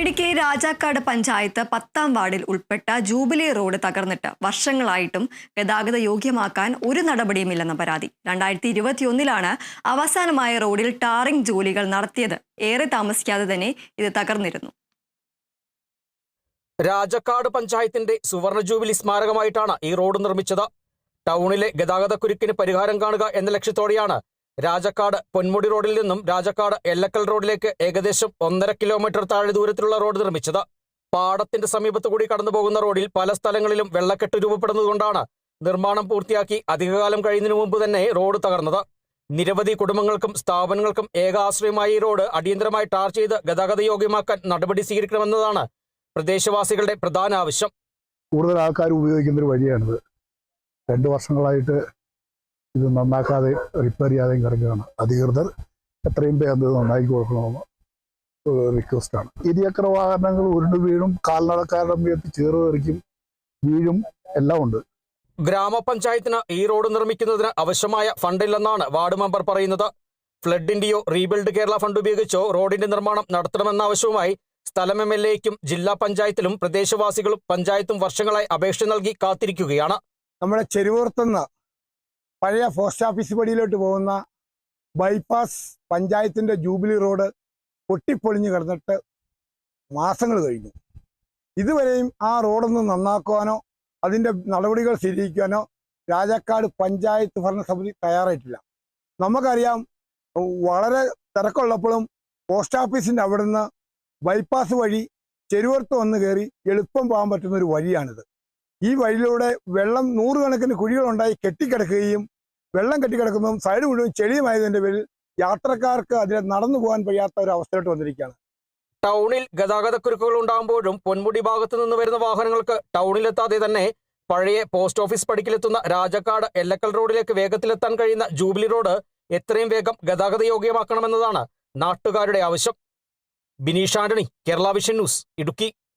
ഇടുക്കി രാജാക്കാട് പഞ്ചായത്ത് പത്താം വാർഡിൽ ഉൾപ്പെട്ട ജൂബിലി റോഡ് തകർന്നിട്ട് വർഷങ്ങളായിട്ടും ഗതാഗത യോഗ്യമാക്കാൻ ഒരു നടപടിയുമില്ലെന്ന പരാതി. രണ്ടായിരത്തി ഇരുപത്തിയൊന്നിലാണ് അവസാനമായ റോഡിൽ ടാറിംഗ് ജോലികൾ നടത്തിയത്. ഏറെ താമസിക്കാതെ തന്നെ ഇത് തകർന്നിരുന്നു. രാജക്കാട് പഞ്ചായത്തിന്റെ സുവർണ ജൂബിലി സ്മാരകമായിട്ടാണ് ഈ റോഡ് നിർമ്മിച്ചത്. ടൗണിലെ ഗതാഗതക്കുരുക്കിന് പരിഹാരം കാണുക എന്ന ലക്ഷ്യത്തോടെയാണ് രാജക്കാട് പൊന്മുടി റോഡിൽ നിന്നും രാജക്കാട് എല്ലക്കൽ റോഡിലേക്ക് ഏകദേശം ഒന്നര കിലോമീറ്റർ താഴെ ദൂരത്തിലുള്ള റോഡ് നിർമ്മിച്ചത്. പാടത്തിന്റെ സമീപത്തു കൂടി കടന്നു പോകുന്ന റോഡിൽ പല സ്ഥലങ്ങളിലും വെള്ളക്കെട്ട് രൂപപ്പെടുന്നതുകൊണ്ടാണ് നിർമ്മാണം പൂർത്തിയാക്കി അധികകാലം കഴിയുന്നതിനു മുമ്പ് തന്നെ റോഡ് തകർന്നത്. നിരവധി കുടുംബങ്ങൾക്കും സ്ഥാപനങ്ങൾക്കും ഏക ആശ്രയമായ ഈ റോഡ് അടിയന്തരമായി ടാർ ചെയ്ത് ഗതാഗത യോഗ്യമാക്കാൻ നടപടി സ്വീകരിക്കണമെന്നതാണ് പ്രദേശവാസികളുടെ പ്രധാന ആവശ്യം. കൂടുതൽ ആൾക്കാർ ഉപയോഗിക്കുന്ന ഒരു വഴിയാണിത്. രണ്ട് വർഷങ്ങളായിട്ട് ഇത് നന്നാക്കാതെ റിപ്പയർ ചെയ്യാതെയും കിടക്കുകയാണ് അധികൃതർ എത്രയും വേഗം ഇത് നന്നാക്കി കൊടുക്കണമെന്ന് റിക്വസ്റ്റാണ് ഇരുചക്ര വാഹനങ്ങൾ ഉരുണ്ട് വീഴും കാൽനടക്കാരുടെ മേത്ത് ചേറ് തെറിക്കും വീഴും എല്ലാം ഉണ്ട്. ഗ്രാമപഞ്ചായത്തിന് ഈ റോഡ് നിർമ്മിക്കുന്നതിന് ആവശ്യമായ ഫണ്ടില്ലെന്നാണ് വാർഡ് മെമ്പർ പറയുന്നത്. ഫ്ലഡിന്റെയോ റീബിൽഡ് കേരള ഫണ്ട് ഉപയോഗിച്ചോ റോഡിന്റെ നിർമ്മാണം നടത്തണമെന്ന ആവശ്യവുമായി സ്ഥലം എം എൽ എക്കും ജില്ലാ പഞ്ചായത്തിലും പ്രദേശവാസികളും പഞ്ചായത്തും വർഷങ്ങളായി അപേക്ഷ നൽകി കാത്തിരിക്കുകയാണ്. നമ്മുടെ ചെരുവൂർത്തുനിന്ന് പഴയ പോസ്റ്റ് ഓഫീസ് പടിയിലോട്ട് പോകുന്ന ബൈപ്പാസ് പഞ്ചായത്തിന്റെ ജൂബിലി റോഡ് പൊട്ടിപ്പൊളിഞ്ഞു കിടന്നിട്ട് മാസങ്ങൾ കഴിഞ്ഞു. ഇതുവരെയും ആ റോഡൊന്ന് നന്നാക്കുവാനോ അതിന്റെ നടപടികൾ സ്വീകരിക്കാനോ രാജാക്കാട് പഞ്ചായത്ത് ഭരണസമിതി തയ്യാറായിട്ടില്ല. നമുക്കറിയാം വളരെ തിരക്കുള്ളപ്പോഴും പോസ്റ്റ് ഓഫീസിന്റെ അവിടുന്ന് ബൈപ്പാസ് വഴി ചെരുവർത്ത് വന്ന് കയറി എളുപ്പം പോകാൻ പറ്റുന്ന ഒരു വഴിയാണിത്. ഈ വഴിയിലൂടെ വെള്ളം നൂറുകണക്കിന് കുഴികളുണ്ടായി കെട്ടിക്കിടക്കുകയും വെള്ളം കെട്ടിക്കിടക്കുന്നതും സൈഡ് മുഴുവൻ ചെളിയുമായതിന്റെ പേരിൽ യാത്രക്കാർക്ക് അതിനെ നടന്നു പോകാൻ കഴിയാത്ത ഒരു അവസ്ഥയിലോട്ട് വന്നിരിക്കുകയാണ്. ടൗണിൽ ഗതാഗതക്കുരുക്കുകൾ ഉണ്ടാകുമ്പോഴും പൊന്മുടി ഭാഗത്തു നിന്ന് വരുന്ന വാഹനങ്ങൾക്ക് ടൗണിലെത്താതെ തന്നെ പഴയ പോസ്റ്റ് ഓഫീസ് പടിക്കിലെത്തുന്ന രാജക്കാട് എല്ലക്കൽ റോഡിലേക്ക് വേഗത്തിലെത്താൻ കഴിയുന്ന ജൂബിലി റോഡ് എത്രയും വേഗം ഗതാഗത യോഗ്യമാക്കണമെന്നതാണ് നാട്ടുകാരുടെ ആവശ്യം. Bineesh Antony Kerala Vision News Idukki.